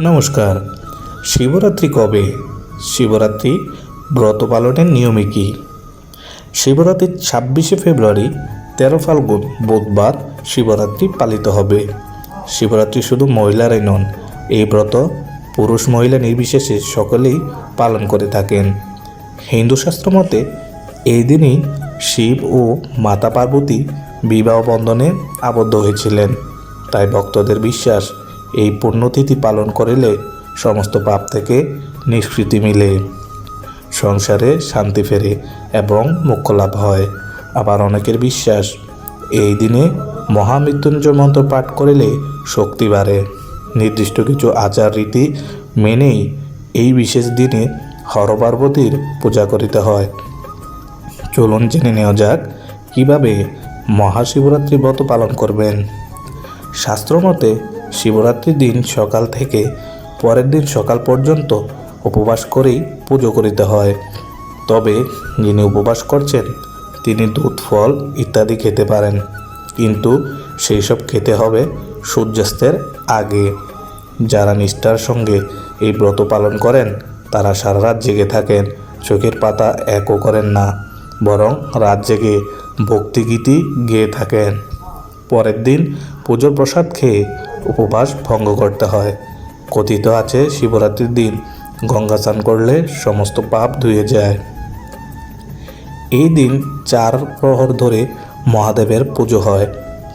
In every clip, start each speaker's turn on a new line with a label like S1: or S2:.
S1: নমস্কার। শিবরাত্রি কবে? শিবরাত্রি ব্রত পালনের নিয়মে কি? শিবরাত্রির ছাব্বিশে ফেব্রুয়ারি, তেরো ফাল্গুন বুধবার শিবরাত্রি পালিত হবে। শিবরাত্রি শুধু মহিলারাই নন, এই ব্রত পুরুষ মহিলা নির্বিশেষে সকলেই পালন করে থাকেন। হিন্দু শাস্ত্র মতে, এই দিনই শিব ও মাতা পার্বতী বিবাহ বন্ধনে আবদ্ধ হয়েছিলেন। তাই ভক্তদের বিশ্বাস এই পুণ্যতিথি পালন করিলে সমস্ত পাপ থেকে নিষ্কৃতি মিলে। সংসারে শান্তি ফেরে এবং মোক্ষ লাভ হয়। আবার অনেকের বিশ্বাস, এই দিনে মহামৃত্যুঞ্জয় মন্ত্র পাঠ করিলে শক্তি বাড়ে। নির্দিষ্ট কিছু আচার রীতি মেনেই এই বিশেষ দিনে হরপার্বতীর পূজা করিতে হয়। চলুন জেনে নেওয়া যাক, কীভাবে মহাশিবরাত্রি ব্রত পালন করবেন। শাস্ত্রমতে শিবরাত্রির দিন সকাল থেকে পরের দিন সকাল পর্যন্ত উপবাস করেই পুজো করিতে হয়। তবে যিনি উপবাস করছেন, তিনি দুধ, ফল ইত্যাদি খেতে পারেন। কিন্তু সেই সব খেতে হবে সূর্যাস্তের আগে। যারা নিষ্ঠার সঙ্গে এই ব্রত পালন করেন, তারা সারা রাত জেগে থাকেন, চোখের পাতা একও করেন না, বরং রাত জেগে ভক্তিগীতি গেয়ে থাকেন। পরের দিন পুজোর প্রসাদ খেয়ে উপবাস ভঙ্গ করতে হয়। কথিত আছে, শিবরাত্রির দিন গঙ্গা স্নান করলে সমস্ত পাপ ধুয়ে যায়। এই দিন চার প্রহর ধরে মহাদেবের পুজো হয়।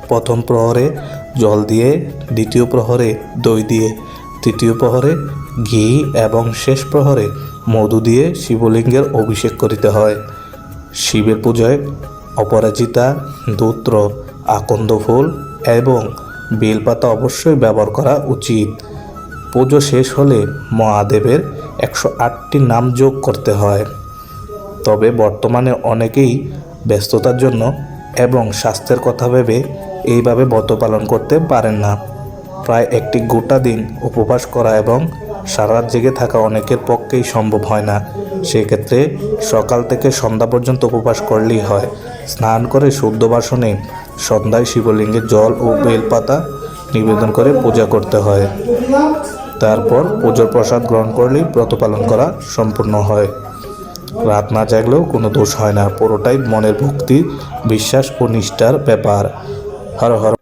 S1: প্রথম প্রহরে জল দিয়ে, দ্বিতীয় প্রহরে দই দিয়ে, তৃতীয় প্রহরে ঘি এবং শেষ প্রহরে মধু দিয়ে শিবলিঙ্গের অভিষেক করিতে হয়। শিবের পূজায় অপরাজিতা, দূত্র, আকন্দ ফুল এবং বেলপাতা অবশ্যই ব্যবহার করা উচিত। পুজো শেষ হলে মহাদেবের একশো আটটি নাম যোগ করতে হয়। তবে বর্তমানে অনেকেই ব্যস্ততার জন্য এবং স্বাস্থ্যের কথা ভেবে এইভাবে ব্রত পালন করতে পারেন না। প্রায় একটি গোটা দিন উপবাস করা এবং সারা জেগে থাকা অনেকের পক্ষেই সম্ভব হয় না। সেক্ষেত্রে সকাল থেকে সন্ধ্যা পর্যন্ত উপবাস করলেই হয়। স্নান করে শুদ্ধ বাসনে সন্ধ্যায় শিবলিঙ্গে জল ও বেলপাতা নিবেদন করে পূজা করতে হয়। তারপর পুজোর প্রসাদ গ্রহণ করলেই ব্রত পালন করা সম্পূর্ণ হয়। রাত না জাগলেও কোনো দোষ হয় না, পুরোটাই মনের ভক্তি, বিশ্বাস ও নিষ্ঠার ব্যাপার। হর হর